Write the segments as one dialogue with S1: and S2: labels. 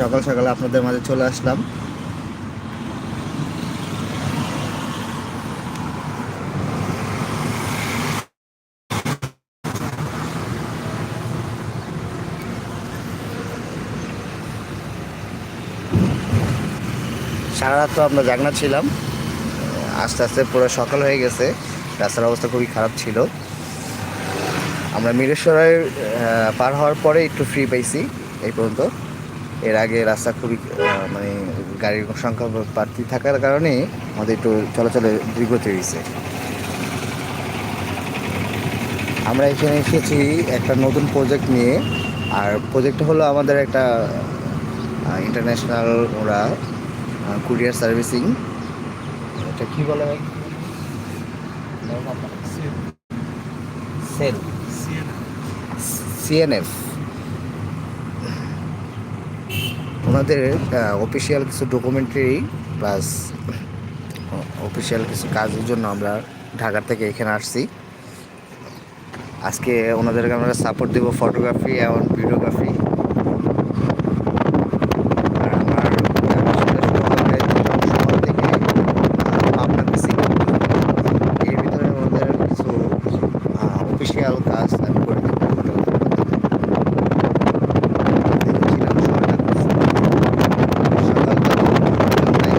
S1: সকাল সকালে আপনাদের মাঝে চলে আসলাম। সারা রাত তো আমরা জাগনা ছিলাম। আস্তে আস্তে পুরো সকাল হয়ে গেছে। রাস্তার অবস্থা খুবই খারাপ ছিল। আমরা মিরেশ্বরের পার হওয়ার পরে একটু ফ্রি পাইছি, এই পর্যন্ত। এর আগে রাস্তা খুবই মানে গাড়ির সংখ্যা বাড়তি থাকার কারণে আমাদের একটু চলাচলে দীর্ঘতি হয়েছে। আমরা এখানে এসেছি একটা নতুন প্রজেক্ট নিয়ে আর প্রজেক্টটা হলো আমাদের একটা ইন্টারন্যাশনাল ওরা কুরিয়ার সার্ভিসিং এটা কি বলে ভাই? সেল সিএনএফ ওনাদের অফিসিয়াল কিছু ডকুমেন্টারি প্লাস অফিসিয়াল কিছু কাজের জন্য আমরা ঢাকা থেকে এখানে আসছি। আজকে ওনাদেরকে আমরা সাপোর্ট দেবো ফটোগ্রাফি এবং ভিডিওগ্রাফি আর আমার আসলে শুরু হবে শহর থেকে আহ, পাবনা মিসিং এর ভিতরে ওনাদের কিছু অফিসিয়াল কাজ আমি করে দেবো দেখেছিলাম শহরটা খুব সুন্দর। সকাল তখন নাই।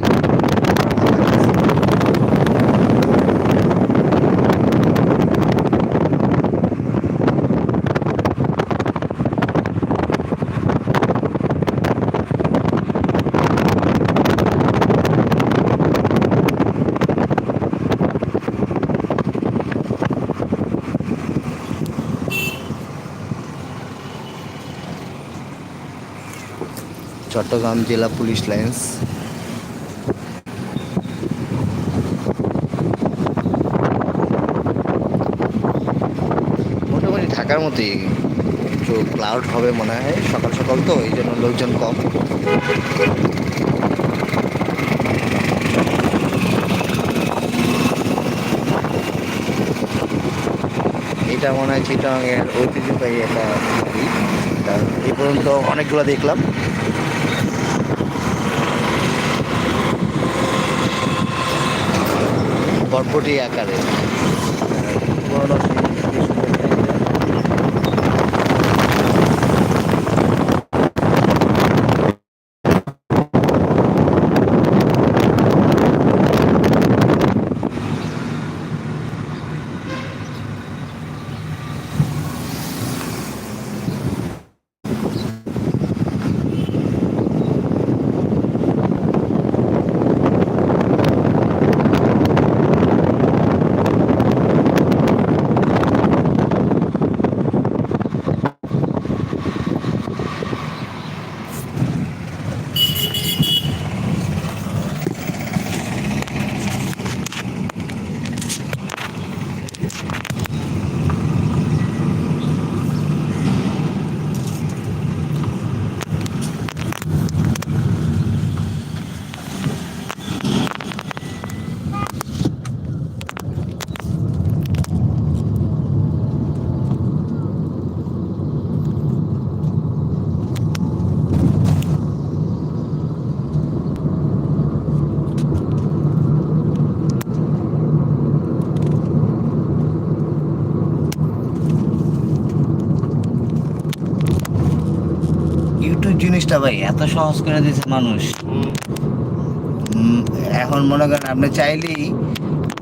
S1: চট্টগ্রাম জেলা পুলিশ লাইন্স। মোটামুটি ঢাকার মতোই। একটু ক্লাউড হবে মনে হয়, সকাল সকাল তো, এই জন্য লোকজন কম। এটা মনে হয় চিটাংয়ের ঐতিহ্যবাহী একটা বাড়ি। এই পর্যন্ত অনেকগুলো দেখলাম। বটবটি আকারে। জিনিসটা ভাই এত সহজ করে দিয়েছে মানুষ। এখন মনে করেন আপনি চাইলেই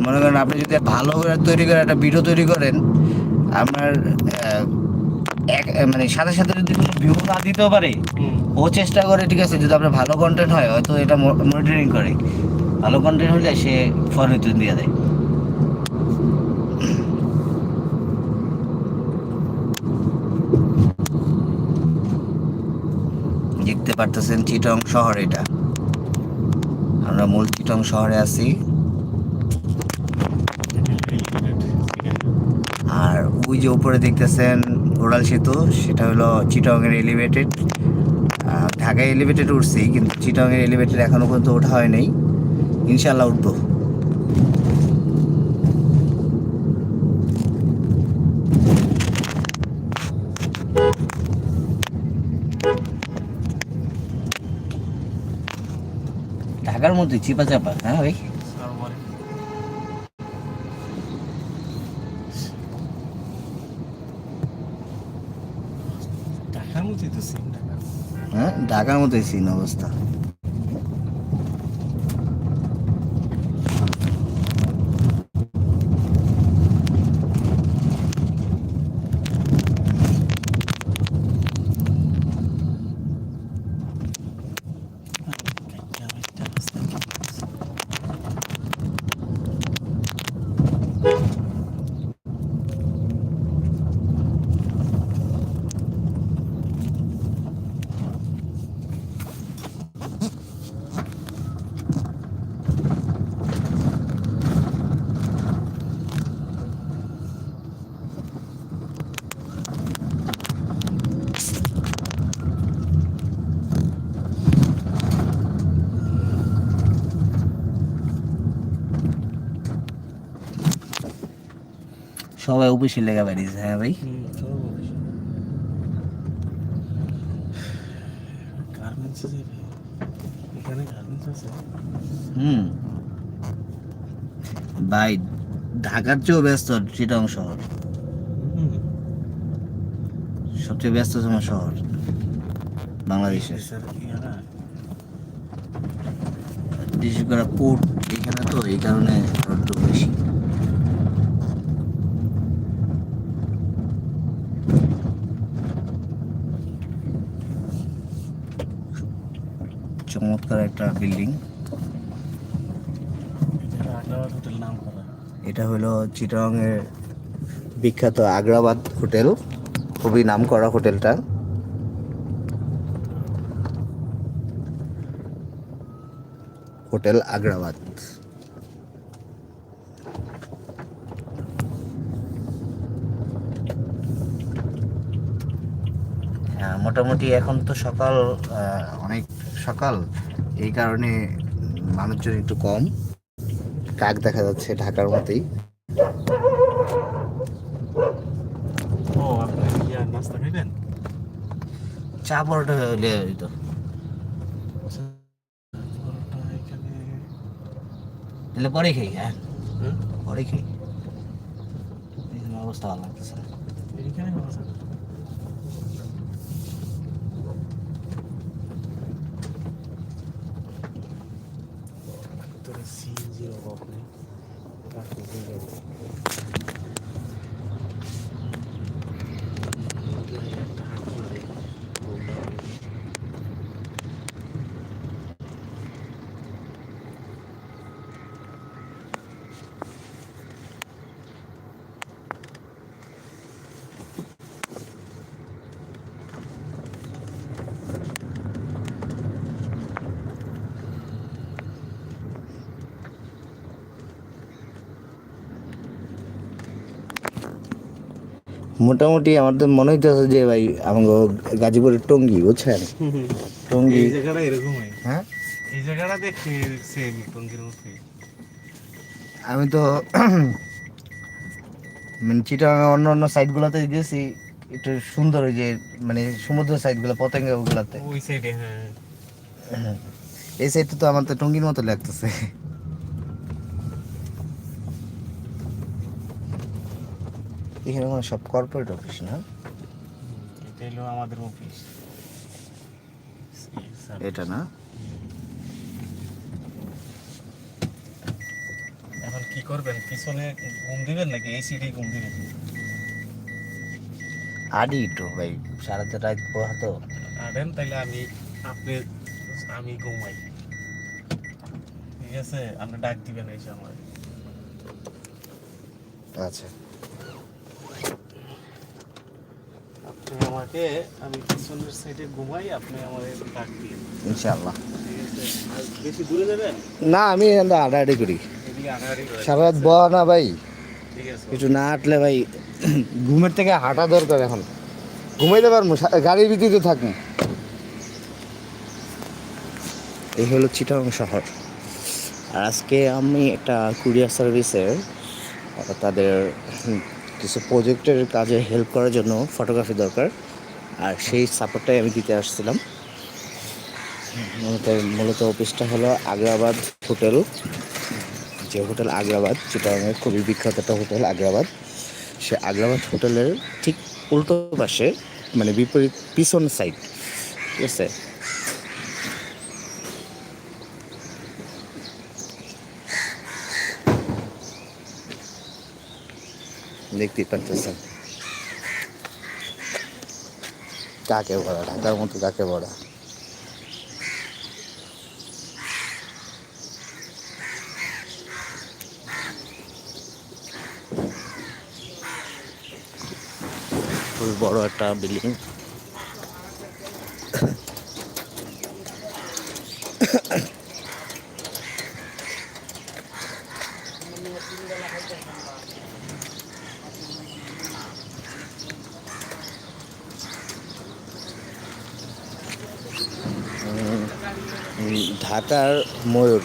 S1: মনে করেন আপনি যদি ভালো করে তৈরি করে একটা ভিডিও তৈরি করেন আপনার মানে সাথে সাথে যদি কোনো ভিউ না দিতেও পারে ও চেষ্টা করে ঠিক আছে যদি আপনার ভালো কন্টেন্ট হয় হয়তো এটা মনিটরিং করে। ভালো কন্টেন্ট হলে সে ফরিত দিয়ে দেয়। দেখতে পারতেছেন চিটং শহর এটা। আমরা মূল চিটং শহরে আছি। আর ওই যে উপরে দেখতেছেন ওরাল সেতু, সেটা হলো চিটং এর এলিভেটেড ঢাকায় এলিভেটেড উঠছি, কিন্তু চিটং এর এলিভেটেড এখনও পর্যন্ত ওঠা হয় নাই ইনশাল্লাহ উঠবো। ঢাকার মধ্যে চিপা চাপা হ্যাঁ ভাই?
S2: ঢাকার মধ্যে তো
S1: হ্যাঁ ঢাকার মধ্যে সিন অবস্থা। সবাই অফিসে লেগে বেরিয়েছে হ্যাঁ ভাই? হুম ভাই। ঢাকার চেয়েও ব্যস্ত চিটাং শহর। সবচেয়ে ব্যস্ততম শহর
S2: ইয়ারা
S1: বিশেষ করে পোর্ট এখানে তো এই কারণে আরও একটু বেশি চমৎকার একটা বিল্ডিং।
S2: এটা
S1: হলো চিটাংয়ের বিখ্যাত আগ্রাবাদ হোটেল। খুবই নাম করা হোটেলটা। হোটেল আগ্রাবাদ হ্যাঁ মোটামুটি এখন তো সকাল অনেক সকাল। এই কারণে মানুষজন একটু কম। কাক দেখা যাচ্ছে ঢাকার মতোই। চা পরোটা হলে
S2: এখানে
S1: তাহলে পরে খাই হ্যাঁ? পরে খাই। অবস্থা ভালো লাগতেছে না।
S2: এইখানে ভালো আছে তোর সিএনজির অভাব নেই রাখতে হয়ে যাবে একটা হাট করে বললাম
S1: মোটামুটি আমাদের মনে হইতেছে যে ভাই আমাকে গাজীপুরের টঙ্গি বুঝছেন? টঙ্গি
S2: এই জায়গাটা এরকমই
S1: হ্যাঁ।
S2: এই জায়গাটা সেম টঙ্গির মতোই।
S1: আমি তো মানে চিটাং অন্য অন্য সাইডগুলোতে গেছি একটু সুন্দর ওই যে মানে সমুদ্র সাইডগুলো পতেঙ্গা ওগুলাতে।
S2: ওই সাইডে হ্যাঁ।
S1: এই সাইডটা তো আমার তো টঙ্গির মতো লাগতেছে। এখানে মানে সব কর্পোরেট অফিস না?
S2: এটা হলো আমাদের অফিস
S1: এটা না?
S2: এখন কি করবেন? পিছনে ঘুম দিবেন নাকি? এই সিটে ঘুম দিবেন?
S1: আডি একটু ভাই সারা রাত পোহা তো
S2: আনেন তাহলে আমি আপনি আমি ঘুমাই। ঠিক আছে? আপনি ডাক দিবেন এসে আমার
S1: আচ্ছা।
S2: আমাকে আমি পিছনের সাইডে ঘুমাই আপনি আমার ডাক
S1: ইনশাআল্লাহ।
S2: বেশি দূরে যাবেন?
S1: না আমি আডাআডি করি। সারা রাত বহা না ভাই। একটু না হাঁটলে ভাই ঘুমের থেকে হাঁটা দরকার এখন। ঘুমাইতে পারব গাড়ির ভিতরে থাকব। এই হলো চিটাং শহর। আর আজকে আমি একটা কুরিয়ার সার্ভিসের তাদের কিছু প্রজেক্টের কাজে হেল্প করার জন্য ফটোগ্রাফি দরকার। আর সেই সাপোর্টটাই আমি দিতে আসছিলাম। মূলত মূলত অফিসটা হলো আগ্রাবাদ হোটেল। যে হোটেল আগ্রাবাদ, যেটা আমার খুবই বিখ্যাত একটা হোটেল আগ্রাবাদ। সে আগ্রাবাদ হোটেলের ঠিক উল্টো পাশে মানে বিপরীত, পিছন সাইড ঠিক আছে? দেখতেই পারতেছেন কাকে বলা? ঢাকার মতো কাকে ভরা বড় একটা বিল্ডিং ঢাকার ময়ূর,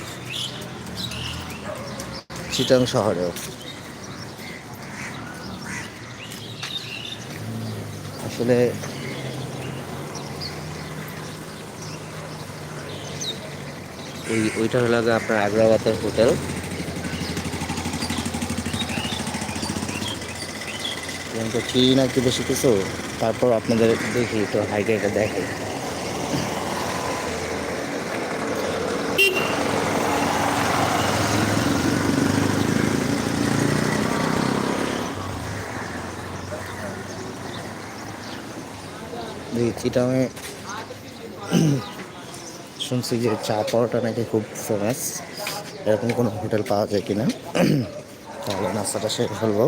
S1: চিটাং শহরেও আসলে এই, ওইটা হলো আপনার আগ্রাবাদের হোটেল। চিনি না একটু বেশি কিছু? তারপর আপনাদের দেখি তো হাইটে এটা দেখে। আমি শুনছি যে চা পরোটা নাকি খুব ফেমাস এরকম কোনো হোটেল পাওয়া যায় কিনা? তাহলে নাস্তাটা শেষ ফেলব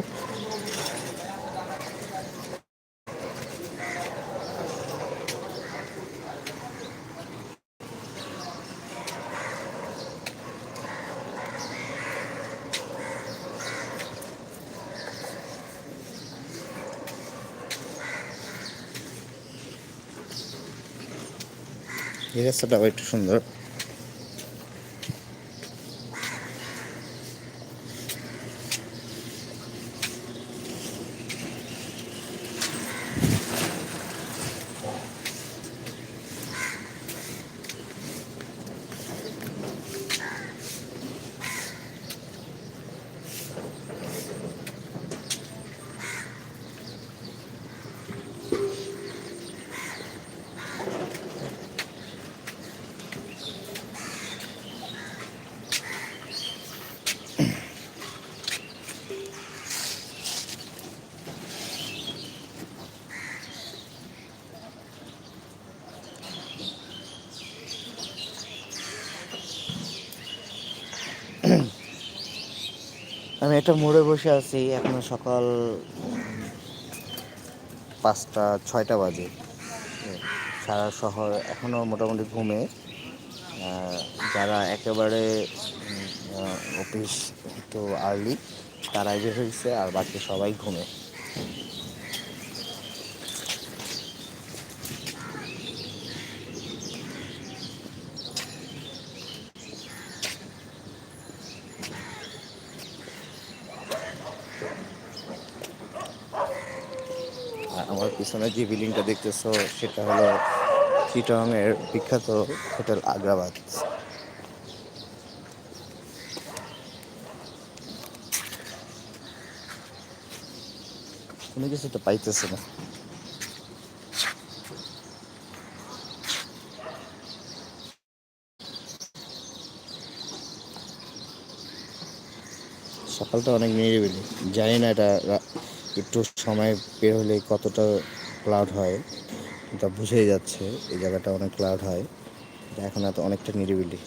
S1: এই রাস্তাটাও একটু সুন্দর। আমি একটা মোড়ে বসে আছি, এখনও সকাল পাঁচটা, ছয়টা বাজে। সারা শহর এখনও মোটামুটি ঘুমে। যারা একেবারে অফিস তো আর্লি তারাই যে হয়েছে আর বাকি সবাই ঘুমে আর আমার পিছনে যে বিল্ডিংটা দেখতেছো, সেটা হলো চিটং এর বিখ্যাত হোটেল আগ্রাবাদ। কোনো কিছু তো পাইতেছে না। সকালটা অনেক নিরিবিলি। জানি না এটা একটু সময় বের হলে কতটা ক্লাউড হয়, এটা বুঝেই যাচ্ছে, এই জায়গাটা অনেক ক্লাউড হয়। এখন এত অনেকটা নিরিবিলি।